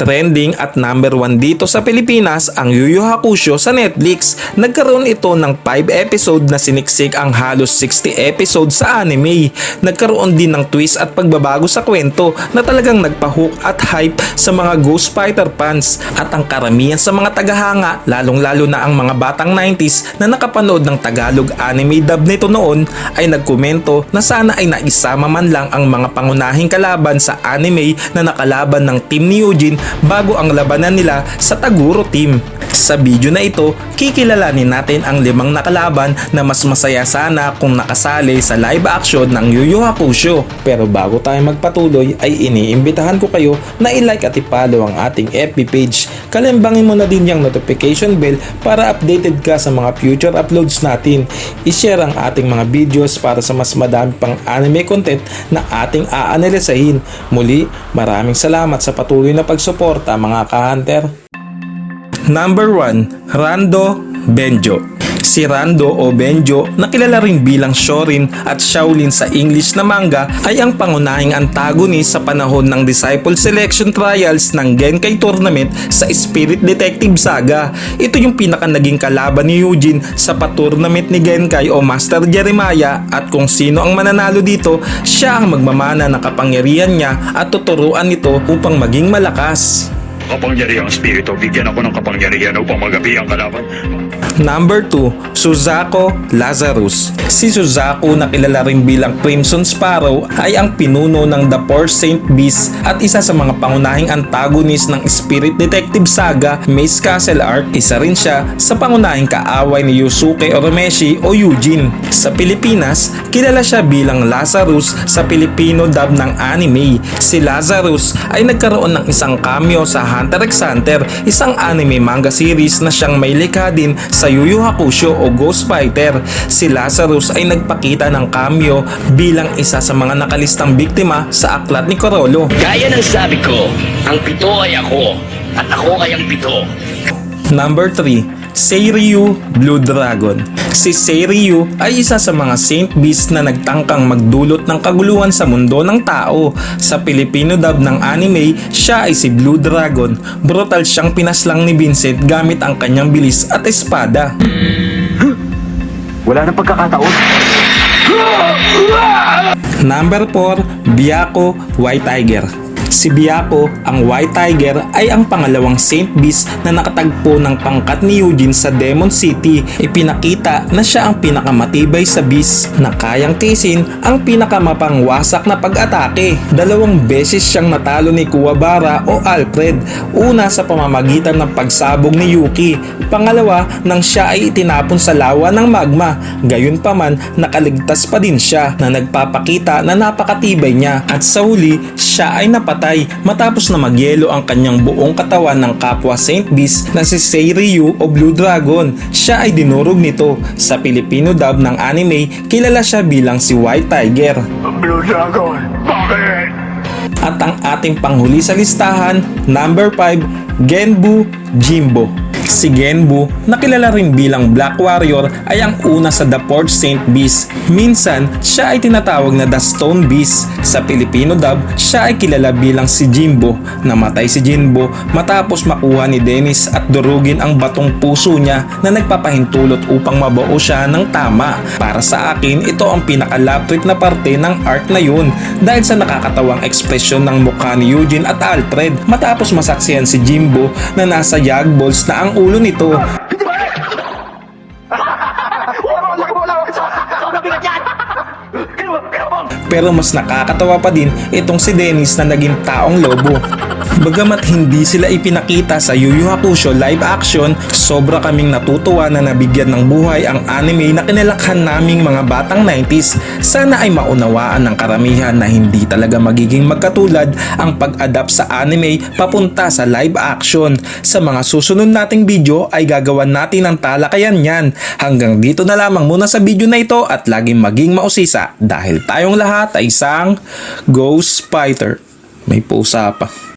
Trending at number 1 dito sa Pilipinas ang Yu Yu Hakusho sa Netflix. Nagkaroon ito ng 5 episode na siniksik ang halos 60 episodes sa anime. Nagkaroon din ng twist at pagbabago sa kwento na talagang nagpahook at hype sa mga Ghost Fighter fans at ang karamihan sa mga tagahanga lalong lalo na ang mga batang 90s na nakapanood ng Tagalog anime dub nito noon ay nagkomento na sana ay naisama man lang ang mga pangunahing kalaban sa anime na nakalaban ng team ni Eugene bago ang labanan nila sa Taguro team. Sa video na ito, kikilalanin natin ang limang nakalaban na mas masaya sana kung nakasali sa live action ng Yu Yu Hakusho. Pero bago tayo magpatuloy ay iniimbitahan ko kayo na i-like at i-follow ang ating FB page. Kalimbangin mo na din yung notification bell para updated ka sa mga future uploads natin. I-share ang ating mga videos para sa mas madami pang anime content na ating aanalisahin. Muli, maraming salamat sa patuloy na pagsuporta mga ka-hunter. Number 1, Rando Benjo. Si Rando o Benjo na kilala rin bilang Shorin at Shaolin sa English na manga ay ang pangunahing antagonist sa panahon ng Disciple Selection Trials ng Genkai Tournament sa Spirit Detective Saga. Ito yung pinaka naging kalaban ni Eugene sa pa-tournament ni Genkai o Master Jeremiah at kung sino ang mananalo dito, siya ang magmamana ng kapangyarihan niya at tuturuan nito upang maging malakas. Kapangyarihang spirito, bigyan ako ng kapangyarihan upang magabi ang kalaban. Number 2, Suzako Lazarus. Si Suzako na kilala rin bilang Crimson Sparrow ay ang pinuno ng The Four Saint Beasts at isa sa mga pangunahing antagonist ng Spirit Detective Saga Maze Castle Arc. Isa rin siya sa pangunahing kaaway ni Yusuke Oromeshi o Eugene. Sa Pilipinas, kilala siya bilang Lazarus sa Filipino dub ng anime. Si Lazarus ay nagkaroon ng isang cameo sa Hunter x Hunter, isang anime manga series na siyang may likha din sa Yu Yu Hakusho o Ghost Fighter. Si Lazarus ay nagpakita ng cameo bilang isa sa mga nakalistang biktima sa aklat ni Corolo. Gaya ng sabi ko, ang pito ay ako, at ako ay ang pito. Number 3, Seiryu Blue Dragon. Si Seiryu ay isa sa mga Saint Beast na nagtangkang magdulot ng kaguluhan sa mundo ng tao. Sa Filipino dub ng anime, siya ay si Blue Dragon. Brutal siyang pinaslang ni Vincent gamit ang kanyang bilis at espada. Wala nang pagkakataon. Number 4, Byaku White Tiger. Si Byaku, ang White Tiger, ay ang pangalawang Saint Beast na nakatagpo ng pangkat ni Eugene sa Demon City. Ipinakita na siya ang pinakamatibay sa Beast na kayang tisin ang pinakamapangwasak na pag-atake. Dalawang beses siyang natalo ni Kuwabara o Alfred. Una sa pamamagitan ng pagsabog ni Yuki. Pangalawa, nang siya ay itinapon sa lawa ng magma. Gayunpaman, nakaligtas pa din siya na nagpapakita na napakatibay niya at sa huli, siya ay napatay matapos na magyelo ang kanyang buong katawan ng kapwa Saint Beast na si Seiryu o Blue Dragon. Siya ay dinurog nito. Sa Filipino dub ng anime, kilala siya bilang si White Tiger. Blue Dragon, bakit? At ang ating panghuli sa listahan, number 5, Genbu Jimbo. Si Genbu, na kilala rin bilang Black Warrior, ay ang una sa The Fourth Saint Beast. Minsan, siya ay tinatawag na The Stone Beast. Sa Filipino dub, siya ay kilala bilang si Jimbo. Namatay si Jimbo matapos makuha ni Dennis at durugin ang batong puso niya na nagpapahintulot upang mabuo siya ng tama. Para sa akin, ito ang pinaka-lap trip na parte ng art na yun dahil sa nakakatawang ekspresyon ng mukha ni Eugene at Alfred matapos masaksihan si Jimbo na nasa yag balls na ang ulo nito. Pero mas nakakatawa pa din itong si Dennis na naging taong lobo. Bagamat hindi sila ipinakita sa Yu Yu Hakusho live action, sobra kaming natutuwa na nabigyan ng buhay ang anime na kinalakhan naming mga batang 90s. Sana ay maunawaan ng karamihan na hindi talaga magiging magkatulad ang pag-adapt sa anime papunta sa live action. Sa mga susunod nating video ay gagawan natin ng talakayan yan. Hanggang dito na lamang muna sa video na ito at laging maging mausisa dahil tayong lahat ay isang Ghost Fighter. May pusa pa.